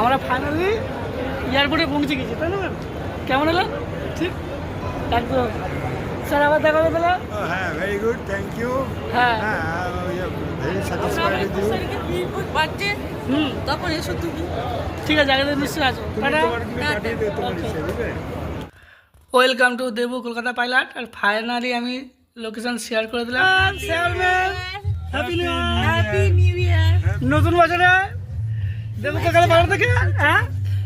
আমরা ফাইনালি এয়ারপোর্টে পৌঁছে গেছি তাই না ম্যাম? কেমন হলো? ঠিক? একদম। স্যার আবার দেখা হবে তাহলে? Oh, হ্যাঁ ভেরি গুড থ্যাংক ইউ হ্যাঁ। হ্যাঁ very satisfied with you birthday hmm তখন এসো তুমি ঠিক আছে আগে নিশ্চয়ই আছো tata. Welcome to Debu Kolkata pilot R finally আমি লোকেশন শেয়ার করে দিলাম। Chairman happy new happy new year নতুন বছরে দেবু পাইলট থেকে? হ্যাঁ?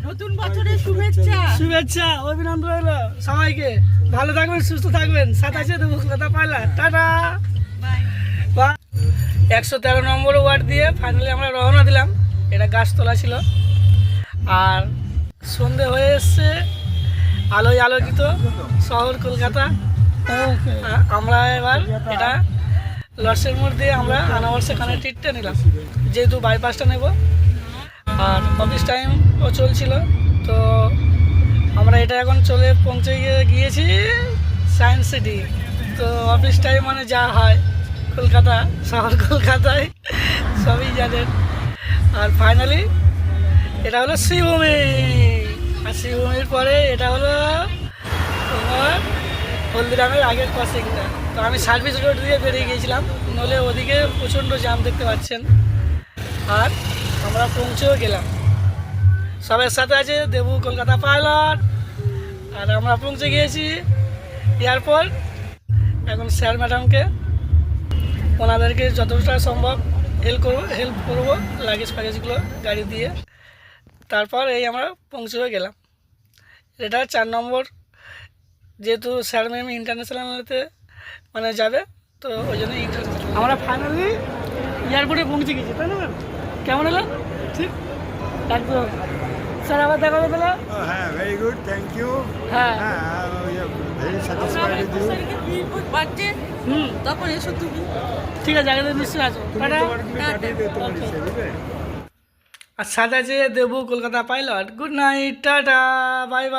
নতুন বছরের শুভেচ্ছা। শুভেচ্ছা অভিনন্দন রইল সবাইকে। ভালো থাকবেন সুস্থ থাকবেন। সাতাশে দেবু কলকাতা পাইলট টাটা। একশো তেরো নম্বর ওয়ার্ড দিয়ে ফাইনালি আমরা রওনা দিলাম। এটা গাছতলা ছিল। আর সন্ধে হয়ে এসছে। আলোয় আলোকিত শহর কলকাতা। আমরা এবার এটা লসের মোড় দিয়ে আমরা আনাবার সেখানে টিটটা নিলাম। যেহেতু বাইপাসটা নেব। আর অফিস টাইমও চলছিল, তো আমরা এটা এখন চলে পৌঁছে গিয়ে গিয়েছি সায়েন্স সিটি তো অফিস টাইম মানে যা হয়, কলকাতা, শহর কলকাতায়, সবই জানেন আর ফাইনালি এটা হলো শ্রীভূমি আর শ্রীভূমির পরে এটা হলো তোমার হলদিরামের আগের ক্রসিংটা তো আমি সার্ভিস রোড দিয়ে বেরিয়ে গিয়েছিলাম নলে ওদিকে প্রচণ্ড জাম দেখতে পাচ্ছেন। আর আমরা পৌঁছেও গেলাম। সবার সাথে আছে, দেবু কলকাতা পাইলট। আর আমরা পৌঁছে গিয়েছি এয়ারপোর্ট। এখন স্যার ম্যাডামকে, ওনাদেরকে যতটা সম্ভব হেল্প করব হেল্প করব লাগেজ ফ্যাগেজগুলো গাড়ি দিয়ে। তারপর এই আমরা পৌঁছেও গেলাম। এটা চার নম্বর। যেহেতু স্যার ম্যাম ইন্টারন্যাশনালতে মানে যাবে, তো ওই জন্য আমরা ফাইনালি এয়ারপোর্টে পৌঁছে গেছি, তাই না ম্যাম? কেমন হলো ঠিক। একদম স্যার আবার দেখা হবে তাহলে? Oh, হ্যাঁ ভেরি গুড থ্যাংক ইউ হ্যাঁ। হ্যাঁ very satisfied with you birthday hmm. তখন এসো তুমি। ঠিক আছে আগে নিশ্চয়ই আসো। টাটা। আর সাথে যে Debu Kolkata pilot. Good night tata bye bye